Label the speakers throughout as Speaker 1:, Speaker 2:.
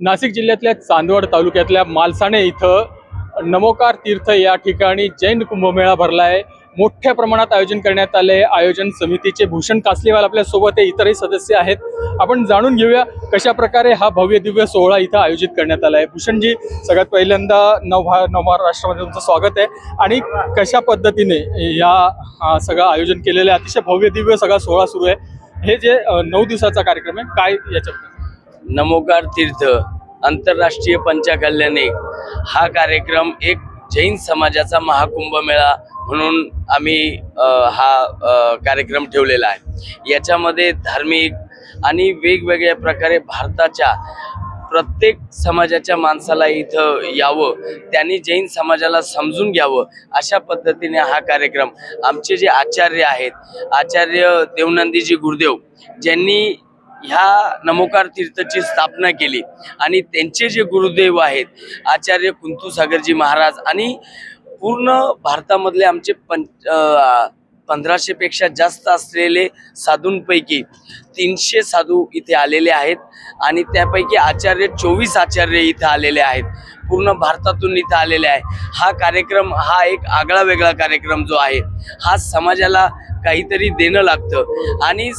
Speaker 1: नाशिक जिल्ह्यातल्या चांदवड तालुक्यातल्या मालसाणे इथं नमोकार तीर्थ या ठिकाणी जैन कुंभमेळा भरला आहे मोठ्या प्रमाणात आयोजन करण्यात आले आयोजन समितीचे भूषण कासलेवाल आपल्यासोबत इतरही सदस्य आहेत. आपण जाणून घेऊया कशा प्रकारे हा भव्य दिव्य सोहळा इथं आयोजित करण्यात आला आहे भूषणजी सगळ्यात पहिल्यांदा नवभा नवमहाराष्ट्रामध्ये तुमचं स्वागत आहे. आणि कशा पद्धतीने या सगळं आयोजन केलेलं आहे? अतिशय भव्य दिव्य सगळा सोहळा सुरू आहे. हे जे नऊ दिवसाचा कार्यक्रम आहे काय याच्यात
Speaker 2: नमोकार तीर्थ. आंतरराष्ट्रीय पंचकल्याणे हा कार्यक्रम एक जैन समाजाचा महाकुंभ मेळा म्हणून आम्ही हा कार्यक्रम ठेवलेला आहे. याच्यामध्ये धार्मिक आणि वेगवेगळ्या प्रकारे भारताच्या प्रत्येक समाजाच्या माणसाला इथं यावं त्यांनी जैन समाजाला समजून घ्यावं अशा पद्धतीने हा कार्यक्रम आमचे जे आचार्य आहेत आचार्य देवनंदीजी गुरुदेव ज्यांनी ह्या नमोकार तीर्थची स्थापना केली. आणि त्यांचे जे गुरुदेव आहेत आचार्य कुंतूसागरजी महाराज आणि पूर्ण भारतामधले आमचे पं पंधराशेपेक्षा जास्त असलेले साधूंपैकी तीनशे साधू इथे आलेले आहेत आणि त्यापैकी आचार्य चोवीस आचार्य इथे आलेले आहेत. पूर्ण भारतातून इथं आलेले आहे. हा कार्यक्रम हा एक आगळा वेगळा कार्यक्रम जो आहे हा समाजाला काहीतरी देणं लागतं. आणि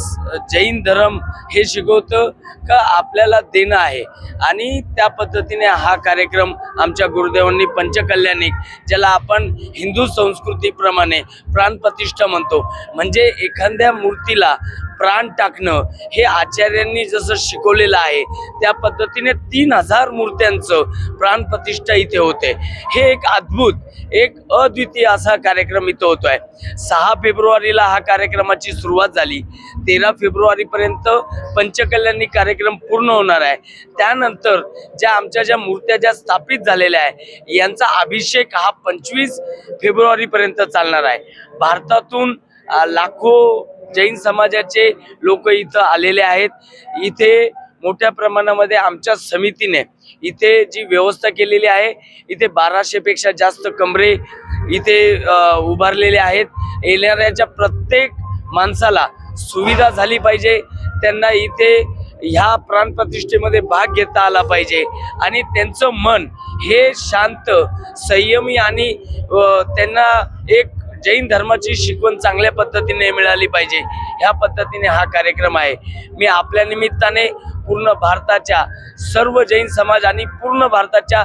Speaker 2: जैन धर्म हे शिकवतं का आपल्याला देणं आहे? आणि त्या पद्धतीने हा कार्यक्रम आमच्या गुरुदेवांनी पंचकल्याणिक ज्याला आपण हिंदू संस्कृतीप्रमाणे प्राणप्रतिष्ठा म्हणतो म्हणजे एखाद्या मूर्तीला प्राण टाकणं हे आचार्यांनी जसं शिकवलेलं आहे त्या पद्धतीने तीन हजार मूर्त्यांचं प्राणप्रतिष्ठा इथे होते. हे एक अद्भुत एक अद्वितीय असा कार्यक्रम इथं होतो आहे सहा फेब्रुवारीला हा कार्यक्रमाची सुरुवात झाली. तेरा फेब्रुवारीपर्यंत पंचकल्याणी कार्यक्रम पूर्ण होणार आहे. त्यानंतर ज्या आमच्या ज्या मूर्त्या ज्या स्थापित झालेल्या आहे यांचा अभिषेक हा पंचवीस फेब्रुवारीपर्यंत चालणार आहे. भारतातून लाखो जैन समाजाचे लोक इथं आलेले आहेत. इथे मोठ्या प्रमाणामध्ये आमच्या समितीने इथे जी व्यवस्था केलेली आहे इथे बाराशेपेक्षा जास्त कमरे इथे उभारलेले आहेत. येणाऱ्याच्या प्रत्येक माणसाला सुविधा झाली पाहिजे. त्यांना इथे ह्या प्राणप्रतिष्ठेमध्ये भाग घेता आला पाहिजे. आणि त्यांचं मन हे शांत संयमी आणि त्यांना एक जैन धर्माची शिकवण चांगल्या पद्धतीने मिळाली पाहिजे. ह्या पद्धतीने हा कार्यक्रम आहे. मी आपल्या निमित्ताने पूर्ण भारताच्या सर्व जैन समाज आणि पूर्ण भारताच्या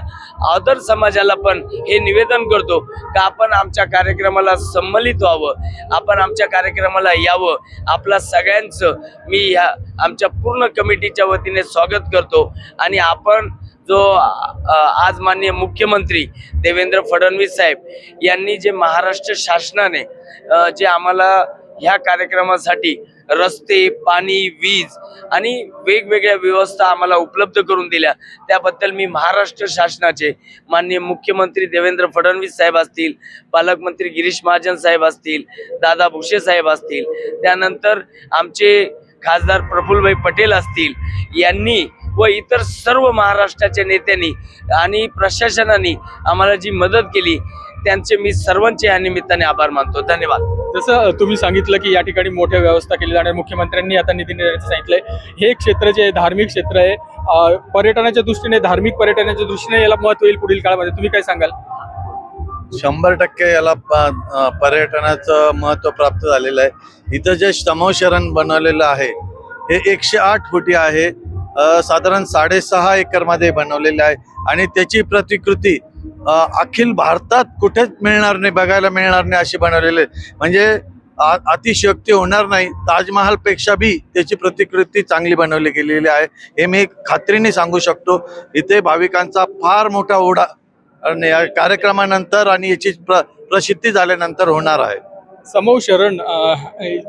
Speaker 2: आदर समाजाला पण हे निवेदन करतो का आपण आमच्या कार्यक्रमाला संमलित व्हावं आपण आमच्या कार्यक्रमाला यावं. आपला सगळ्यांचं मी ह्या आमच्या पूर्ण कमिटीच्या वतीने स्वागत करतो. आणि आपण जो आज माननीय मुख्यमंत्री देवेंद्र फडणवीस साहेब यांनी जे महाराष्ट्र शासनाने जे आम्हाला ह्या कार्यक्रमासाठी रस्ते पाणी वीज आणि वेगवेगळ्या व्यवस्था आम्हाला उपलब्ध करून दिल्या. त्याबद्दल मी महाराष्ट्र शासनाचे माननीय मुख्यमंत्री देवेंद्र फडणवीस साहेब असतील पालकमंत्री गिरीश महाजन साहेब असतील दादा भुसे साहेब असतील त्यानंतर आमचे खासदार प्रफुल्लभाई पटेल असतील यांनी व इतर सर्व महाराष्ट्राच्या नेत्यांनी आणि प्रशासनाने आम्हाला जी मदत केली त्यांचे मी सर्वांचे या निमित्ताने आभार मानतो. धन्यवाद.
Speaker 1: जसं तुम्ही सांगितलं की या ठिकाणी मोठ्या व्यवस्था केली जाणार. मुख्यमंत्र्यांनी आता निधी देण्याचं सांगितलंय. हे क्षेत्र जे आहे धार्मिक क्षेत्र आहे पर्यटनाच्या दृष्टीने धार्मिक पर्यटनाच्या दृष्टीने याला महत्त्व येईल पुढील काळामध्ये. तुम्ही काय सांगाल?
Speaker 3: शंभर टक्के याला पर्यटनाचं महत्त्व प्राप्त झालेलं आहे. इथं जे समोशरण बनवलेलं आहे हे एकशे आठ फुटी आहे. साधारण साडेसहा एकरमध्ये बनवलेलं आहे. आणि त्याची प्रतिकृती अखिल भारतात कुठेच मिळणार नाही बघायला मिळणार नाही अशी बनवलेली. आहे म्हणजे अतिशयोक्ती होणार नाही. ताजमहाल पेक्षा बी त्याची प्रतिकृती चांगली बनवली गेलेली आहे. हे मी खात्रीने सांगू शकतो. इथे भाविकांचा फार मोठा ओढा कार्यक्रमानंतर आणि याची प्र प्रसिद्धी झाल्यानंतर होणार आहे.
Speaker 1: समूह शरण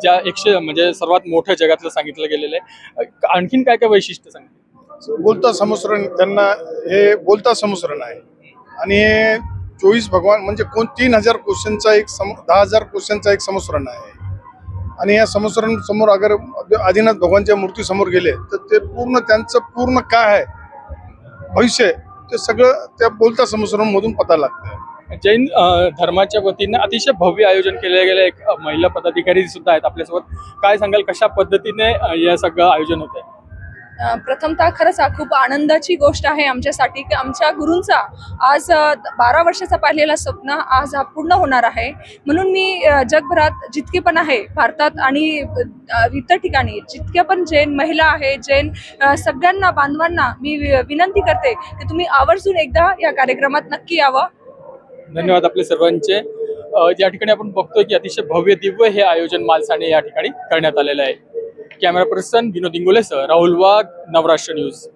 Speaker 1: ज्या एकशे म्हणजे सर्वात मोठं जगातलं सांगितलं गेलेलं आहे. आणखीन काय काय वैशिष्ट्य सांगितलं?
Speaker 4: बोलता समुसरण त्यांना हे बोलता समुसरण आहे. आणि चोवीस भगवान म्हणजे कोण तीन हजार क्वेश्चनचा एक सम दहा हजार क्वेश्चनचा एक समुसरण आहे. आणि या समुसरण समोर अगर आदिनाथ भगवानच्या मूर्तीसमोर गेले तर ते पूर्ण त्यांचं पूर्ण काय आहे? भविष्य ते सगळं त्या बोलता समुसरण मधून पता लागतं.
Speaker 1: जैन धर्माच्या वतीने अतिशय भव्य आयोजन केले गेले. एक महिला पदाधिकारी सुद्धा आहेत आपल्यासोबत. काय सांगाल कशा पद्धतीने या सगळं आयोजन होत आहे
Speaker 5: प्रथमतः खरंच खूप आनंदाची गोष्ट आहे आमच्यासाठी की आमच्या गुरूंचा आज बारा वर्षाचा पाहिलेला स्वप्न आज हा पूर्ण होणार आहे. म्हणून मी जगभरात जितके पण आहे भारतात आणि इतर ठिकाणी जितक्या पण जैन महिला आहे जैन सगळ्यांना बांधवांना मी विनंती करते की तुम्ही आवर्जून एकदा या कार्यक्रमात नक्की यावं.
Speaker 1: धन्यवाद आपले सर्वांचे. या ठिकाणी आपण बघतोय की अतिशय भव्य दिव्य हे आयोजन मालसाने या ठिकाणी करण्यात आलेलं आहे. कॅमेरा पर्सन विनोद इंगोलेसह राहुल वाघ नवराष्ट्र न्यूज